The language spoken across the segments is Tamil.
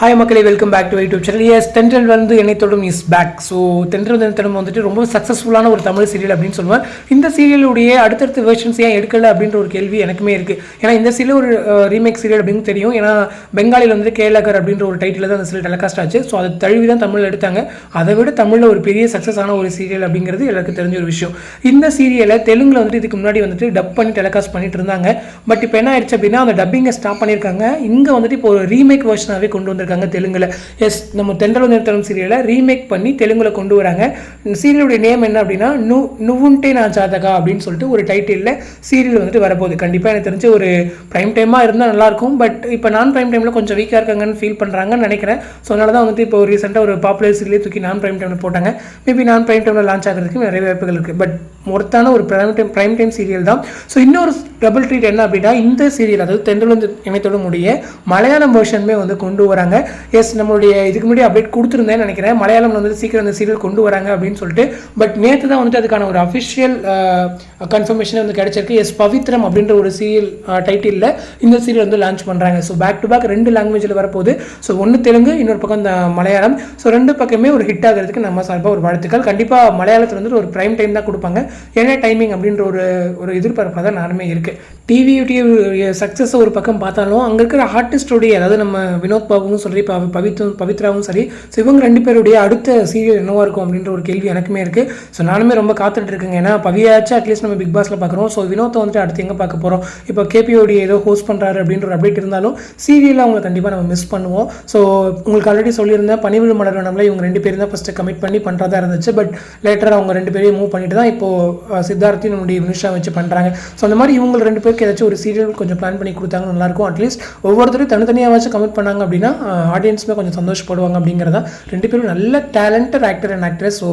ஹாய் மக்களே welcome back to YouTube channel S Thendral வந்து என்னை தொடும் இஸ் பேக் ஸோ தென்றல் வந்து வந்துட்டு ரொம்ப சக்ஸஸ்ஃபுல்லான ஒரு தமிழ் சீரியல் அப்படின்னு சொல்லுவேன். இந்த சீரியலுடைய அடுத்தடுத்த வெர்ஷன்ஸ் ஏன் எடுக்கல அப்படின்ற ஒரு கேள்வி எனக்குமே இருக்குது ஏன்னா இந்த சீரியல் ஒரு ரீமேக் சீரியல் அப்படின்னு தெரியும். ஏன்னா பெங்காலியில் வந்து கேலகர் அப்படின்ற ஒரு டைட்டில் தான் அந்த சீரியல் டெலகாஸ்ட் ஆச்சு. ஸோ அதை தழுவி தான் தமிழில் எடுத்தாங்க. அதை விட தமிழில் ஒரு பெரிய சக்ஸஸ் ஆன ஒரு சீரியல் அப்படிங்கிறது எல்லாருக்கும் தெரிஞ்ச ஒரு விஷயம். இந்த சீரியலை தெலுங்கில் வந்துட்டு இதுக்கு முன்னாடி வந்துட்டு டப் பண்ணி டெலகாஸ்ட் பண்ணிட்டு இருந்தாங்க. பட் இப்போ என்ன ஆயிடுச்சு அப்படின்னா அந்த டப்பிங்கை ஸ்டாப் பண்ணியிருக்காங்க. இங்கே வந்துட்டு இப்போ ஒரு ரீமேக் வெர்ஷனாகவே கொண்டு பண்ணியிருக்காங்க தெலுங்குல. எஸ் நம்ம தென்றல் நிறுத்தனம் சீரியலை ரீமேக் பண்ணி தெலுங்கில் கொண்டு வராங்க. சீரியலுடைய நேம் என்ன அப்படின்னா நு நுவுன்டே நான் ஜாதகா அப்படின்னு சொல்லிட்டு ஒரு டைட்டிலில் சீரியல் வந்துட்டு வரப்போகுது. கண்டிப்பாக எனக்கு தெரிஞ்சு ஒரு ப்ரைம் டைமாக இருந்தால் நல்லாயிருக்கும் பட் இப்போ நான் ப்ரைம் டைமில் கொஞ்சம் வீக்காக இருக்காங்கன்னு ஃபீல் பண்ணுறாங்கன்னு நினைக்கிறேன். ஸோ அதனால தான் வந்துட்டு இப்போ ரீசெண்டாக ஒரு பாப்புலர் சீரியலே தூக்கி நான் ப்ரைம் டைமில் போட்டாங்க. மேபி நான் ப்ரைம் டைமில் லான்ச் ஆகிறதுக்கு நிறைய வாய்ப்புகள் இருக்குது பட் ஒருத்தான ஒரு prime time prime time serial தான். ஸோ இன்னொரு டபுள் ட்ரீட் என்ன அப்படின்னா இந்த சீரியல் அதாவது தென்றலந்து இணையத்தோட முடிய மலையாளம் வெர்ஷனுமே வந்து கொண்டு வராங்க. எஸ் நம்மளுடைய இதுக்கு முன்னாடி அப்டேட் கொடுத்துருந்தேன் நினைக்கிறேன். மலையாளம் வந்து சீக்கிரம் அந்த சீரியல் கொண்டு வராங்க அப்படின்னு சொல்லிட்டு. பட் நேற்று தான் வந்துட்டு அதுக்கான ஒரு அஃபிஷியல் கன்ஃபர்மேஷன் வந்து கிடைச்சிருக்கு. எஸ் பவித்ரம் அப்படின்ற ஒரு சீரியல் டைட்டிலில் இந்த சீரியல் வந்து லான்ச் பண்ணுறாங்க ஸோ பேக் டு பேக் ரெண்டு லாங்குவேஜில் வரப்போகுது. ஸோ ஒன்று தெலுங்கு இன்னொரு பக்கம் இந்த மலையாளம். ஸோ ரெண்டு பக்கமே ஒரு ஹிட் ஆகிறதுக்கு நம்ம சார்பாக ஒரு வாழ்த்துக்கள். கண்டிப்பாக மலையாளத்தில் வந்து ஒரு ப்ரைம் டைம் தான் கொடுப்பாங்க. என்ன டைமிங் அப்படின்ற ஒரு ஒரு எதிர்பார்ப்பில் தான் நானுமே இருக்குது டிவியுடைய சக்ஸஸை சக்ஸஸ் ஒரு பக்கம் பார்த்தாலும் அங்கே இருக்கிற ஆர்டிஸ்டோடைய அதாவது நம்ம வினோத் பாபுவும் சரி பவி பவித்ரும் பவித்ராவும் சரி ஸோ இவங்க ரெண்டு பேருடைய அடுத்த சீரியல் என்னவாக இருக்கும் அப்படின்ற ஒரு கேள்வி எனக்குமே இருக்குது ஸோ நானுமே ரொம்ப காத்துட்டு இருக்கேங்க. ஏன்னா பவியாச்சும் அட்லீஸ்ட் நம்ம பிக் பாஸில் பார்க்குறோம். ஸோ வினோத்தை வந்துட்டு அடுத்து எங்கே பார்க்க போகிறோம் இப்போ கேபிஓடி ஏதோ ஹோஸ்ட் பண்ணுறாரு அப்படின்ற ஒரு அப்டேட் இருந்தாலும் சீரியலில் அவங்களை கண்டிப்பாக நம்ம மிஸ் பண்ணுவோம். ஸோ உங்களுக்கு ஆல்ரெடி சொல்லியிருந்தேன் பனிவிழு மலர் இவங்க ரெண்டு பேரும் தான் ஃபஸ்ட்டு கமிட் பண்ணி பண்ணுறதா இருந்துச்சு. பட் லேட்டர் அவங்க ரெண்டு பேரையும் மூவ் பண்ணிட்டு தான் இப்போது சித்தார்த்தையும் நம்முடைய வச்சு பண்ணுறாங்க ஸோ அந்த மாதிரி இவங்க ரெண்டு பேருக்கு ஏதாச்சும் ஒரு சீரியல் கொஞ்சம் பிளான் பண்ணி கொடுத்தாங்க நல்லாயிருக்கும். அட்லீஸ்ட் ஒவ்வொருத்தரும் தனித்தனியாக வச்சு பண்ணாங்க அப்படின்னா ஆடியன்ஸுமே கொஞ்சம் சந்தோஷப்படுவாங்க அப்படிங்கிறதா ரெண்டு பேரும் நல்ல talented actor and actress so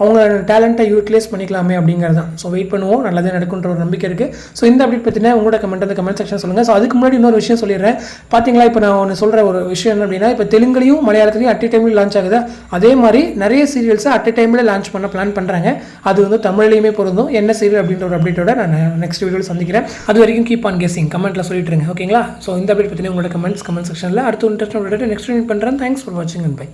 அவங்க டேலண்ட்டை யூட்டிலைஸ் பண்ணிக்கலாமே அப்படிங்கிறது. தான் ஸோ வெயிட் பண்ணுவோம். நல்லதே நடக்குன்ற ஒரு நம்பிக்கை இருக்குது ஸோ இந்த அப்டேட் பற்றினா உங்களோட கமெண்ட் அந்த கமெண்ட் செக்ஷன் சொல்லுங்கள் ஸோ அதுக்கு முன்னாடி இன்னொரு விஷயம் சொல்லிடுறேன். பார்த்தீங்களா இப்போ நான் ஒன்று சொல்கிற ஒரு விஷயம் என்ன அப்படின்னா இப்போ தெலுங்குலையும் மலையாளத்துலையும் அட் டைமில் லான்ச் ஆகுது? அதே மாதிரி நிறைய சீரியல்ஸை அட் டைமில் லான்ச் பண்ண பிளான் பண்ணுறாங்க அது வந்து தமிழ்லையுமே பொருந்தும். என்ன சீரியல் அப்படின்ற ஒரு அப்டேட்டோட நான் நெக்ஸ்ட் வீடியோவில் சந்திக்கிறேன். அது வரைக்கும் கீப் ஆன் கெஸிங் கமெண்ட்டில் சொல்லிட்டுருங்க ஓகேங்களா ஸோ இந்த அப்டேட் பற்றின உங்களோட கமெண்ட்ஸ் கமெண்ட் செக்ஷனில் அடுத்த இன்ட்ரெஸ்ட் நெக்ஸ்ட் மீட் பண்ணுறேன் தேங்க்ஸ் ஃபார் வாட்சிங் அண்ட் பை